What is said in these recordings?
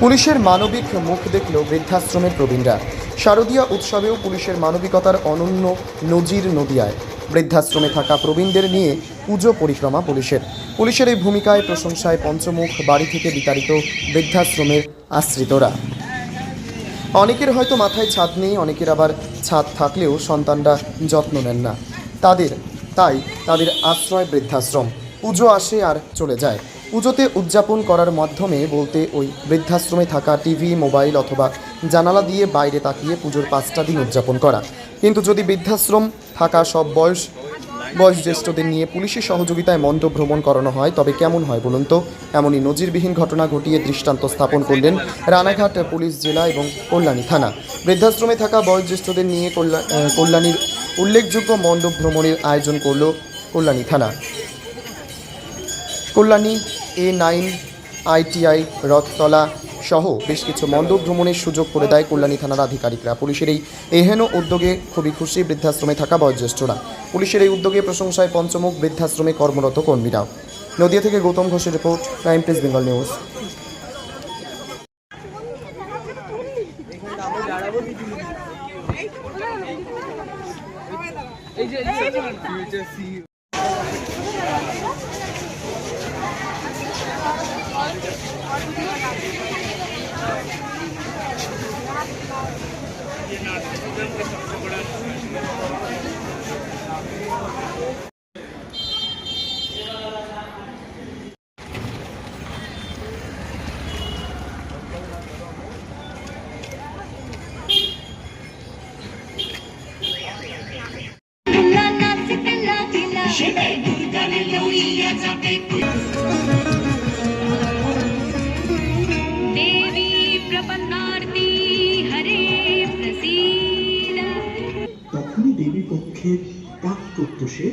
পুলিশের মানবিক মুখ দেখল বৃদ্ধাশ্রমের প্রবীণরা। শারদীয়া উৎসবেও পুলিশের মানবিকতার অনন্য নজির নদিয়ায়। বৃদ্ধাশ্রমে থাকা প্রবীণদের নিয়ে পুজো পরিক্রমা পুলিশের। পুলিশের এই ভূমিকায় প্রশংসায় পঞ্চমুখ বাড়ি থেকে বিতাড়িত বৃদ্ধাশ্রমের আশ্রিতরা। অনেকের হয়তো মাথায় ছাদ নেই, অনেকের আবার ছাদ থাকলেও সন্তানরা যত্ন নেন না। তাদের, তাই তাদের আশ্রয় বৃদ্ধাশ্রম। পুজো আসে আর চলে যায়। পুজোতে উদযাপন করার মাধ্যমে বলতে ওই বৃদ্ধাশ্রমে থাকা টিভি, মোবাইল অথবা জানালা দিয়ে বাইরে তাকিয়ে পুজোর পাঁচটা দিন উদযাপন করা। কিন্তু যদি বৃদ্ধাশ্রম থাকা সব বয়স বয়স জ্যেষ্ঠদের নিয়ে পুলিশের সহযোগিতায় মন্দ ভ্রমণ করানো হয়, তবে কেমন হয় বলুন তো? এমনই নজিরবিহীন ঘটনা ঘটিয়ে দৃষ্টান্ত স্থাপন করলেন রানাঘাট পুলিশ জেলা এবং কল্যাণী থানা। বৃদ্ধাশ্রমে থাকা বয়োজ্যেষ্ঠদের নিয়ে কল্যা- কল্যাণীর উল্লেখযোগ্য মণ্ডপ ভ্রমণের আয়োজন করল কল্যাণী থানা। Kalyani A nine ITI Rathtala সহ বেশ কিছু মণ্ডপ ভ্রমণের সুযোগ করে দেয় কল্যাণী থানার আধিকারিকরা পুলিশের এই এহেন উদ্যোগে খুবই খুশি বৃদ্ধাশ্রমে থাকা বয়োজ্যেষ্ঠরা পুলিশের এই উদ্যোগে প্রশংসায় পঞ্চমুখ বৃদ্ধাশ্রমে কর্মরত কর্মীরা নদিয়া থেকে গৌতম ঘোষের report crime press Bengal news तुला नाचताना तिला देवी তখনই দেবী পক্ষের পাক প্রত্যুষে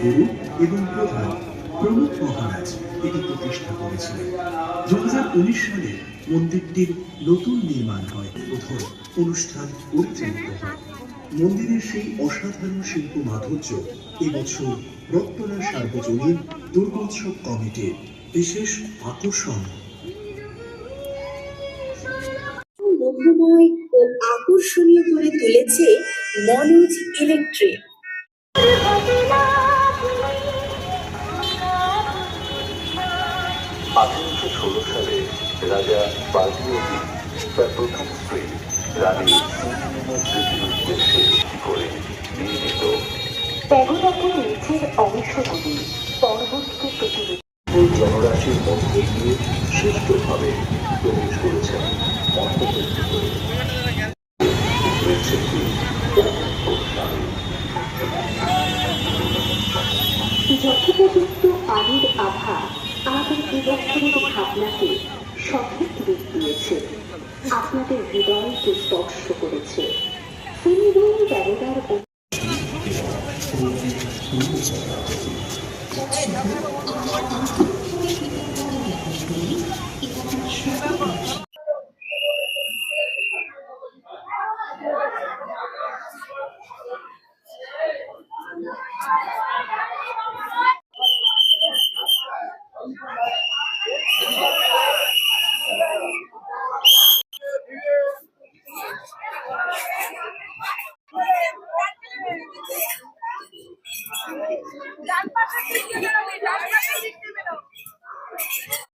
গুরু এবং প্রধান প্রমোদ মহারাজ এটি প্রতিষ্ঠা করেছিলেন। দুহাজার উনিশ সালে মন্দিরটির নতুন নির্মাণ হয় প্রথম অনুষ্ঠান পরিচালিত হয়। মন্দিরের সেই অসাধারণ শিল্প মাধুর্য এবছর রত্তলা সার্বজনীন দুর্গোৎসব কমিটির বিশেষ আকর্ষণ। মোহময় ও আকর্ষণীয় করে তুলেছে মনোজ ইলেকট্রিক। আঠারোশো ষোলো সালে রাজা বাজিয়দী তার প্রথম স্ত্রী রানী করে নির্মিত। প্যাগোডাটির নিচের অংশগুলি পর্বতকে প্রতিনিধিত্ব জনরাশির মধ্যে দিয়ে সুষ্ঠুভাবে প্রবেশ করেছেন যথোপযুক্ত আলোর আভা আমাদের এবছরের ভাবনাকে সঠিক রূপ দিয়েছে। আপনাদের হৃদয়কে স্পর্শ করেছে। সিনিরুম প্যাগোডার ডান পাশে